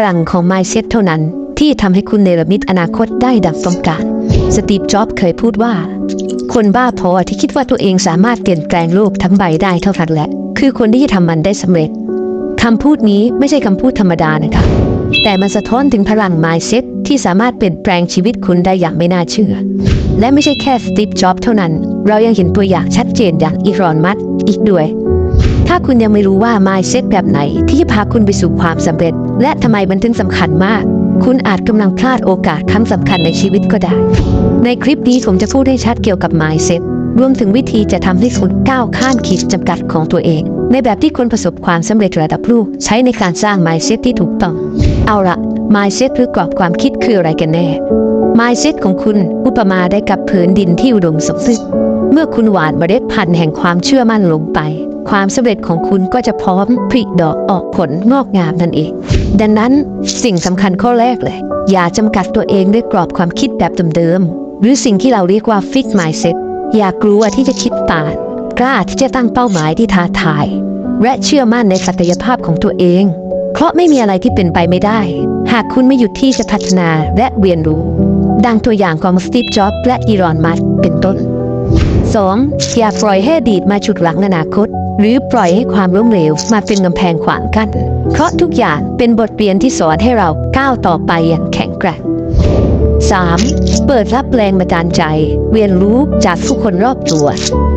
พลังของ mindset เท่านั้น ที่ทำให้คุณเนรมิตอนาคตได้ดังต้องการ สตีฟ จ็อบส์เคยพูดว่า คนบ้าพอที่คิดว่าตัวเองสามารถเปลี่ยนแปลงโลกทั้งใบได้เท่าทันแหละ คือคนที่จะทำมันได้สำเร็จคำพูดนี้ไม่ใช่คำพูดธรรมดานะคะ แต่มันสะท้อนถึงพลัง mindset ที่สามารถเปลี่ยนแปลงชีวิตคุณได้อย่างไม่น่าเชื่อ และไม่ใช่แค่สตีฟ จ็อบส์เท่านั้น เรายังเห็นตัวอย่างชัดเจนอย่างอีรอน มัสอีกด้วย ถ้าคุณยังไม่รู้ว่า mindset แบบไหน ที่จะพาคุณไปสู่ความสำเร็จ และทำไมมันถึงสำคัญมาก คุณอาจกำลังพลาดโอกาสครั้งสำคัญในชีวิตก็ได้ ในคลิปนี้ผมจะพูดให้ชัดเกี่ยวกับ mindset รวมถึงวิธีจะทำให้คุณก้าวข้ามขีดจำกัดของตัวเอง ในแบบที่คนประสบความสำเร็จระดับลูกใช้ในการสร้าง mindset ที่ถูกต้อง เอาละ mindset หรือกรอบความคิดคืออะไรกันแน่ mindset ของคุณอุปมาได้กับผืนดินที่อุดมสมบูรณ์ เมื่อคุณหว่านเมล็ดพันธุ์แห่งความเชื่อมั่นลงไป ความสำเร็จของคุณก็จะพร้อมผลิดอกออกผลงอกงามนั่นเอง ดังนั้นสิ่งสำคัญข้อแรกเลย อย่าจำกัดตัวเองด้วยกรอบความคิดแบบเดิมๆหรือสิ่งที่เราเรียกว่า fixed mindset อย่ากลัวที่จะคิดต่างกล้าที่จะตั้งเป้าหมายที่ท้าทาย และเชื่อมั่นในศักยภาพของตัวเอง เพราะไม่มีอะไรที่เป็นไปไม่ได้ หากคุณไม่หยุดที่จะพัฒนาและเรียนรู้ ดังตัวอย่างของสตีฟ จ็อบส์และอีรอน มัสก์เป็นต้น 2. อย่าปล่อยให้อดีตมาฉุดหลังอนาคต หรือปล่อยให้ความล้มเหลวมาเป็นกำแพงขวางกัน้นเพราะทุกอย่างเป็นบทเรียนที่สอนให้เราก้าวต่อไปอย่างแข็งแกร่ง 3. เปิดรับแรงบันดาลใจ เรียนรู้จากผู้คนรอบตัว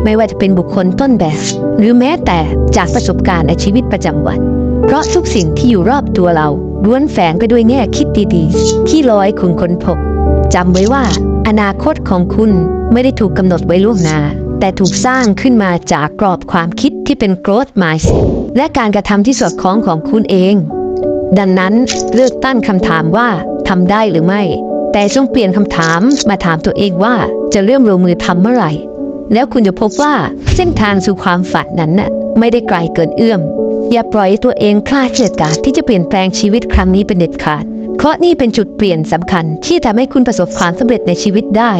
ไม่ว่าจะเป็นบุคคลต้นแบบ หรือแม้แต่จากประสบการณ์ในชีวิตประจำวัน เพราะทุกสิ่งที่อยู่รอบตัวเราล้วนแฝงไปด้วยแง่คิดดีๆ ที่ร้อยคุณค้นพบจำไว้ว่า อนาคตของคุณไม่ได้ถูกกำหนดไว้ล่วงหน้า แต่ถูกสร้างขึ้นมาจากกรอบความคิดที่เป็น growth mindset และการกระทำที่สอดคล้องของคุณเอง ดังนั้นเลือกตั้งคำถามว่าทำได้หรือไม่ แต่จงเปลี่ยนคำถามมาถามตัวเองว่าจะเริ่มลงมือทำเมื่อไหร่ แล้วคุณจะพบว่าเส้นทางสู่ความฝันนั้นน่ะไม่ได้ไกลเกินเอื้อม อย่าปล่อยตัวเองพลาดโอกาที่จะเปลี่ยนแปลงชีวิตครั้งนี้เป็นเด็ดขาด เพราะนี่เป็นจุดเปลี่ยนสำคัญที่ทำให้คุณประสบความสำเร็จในชีวิตได้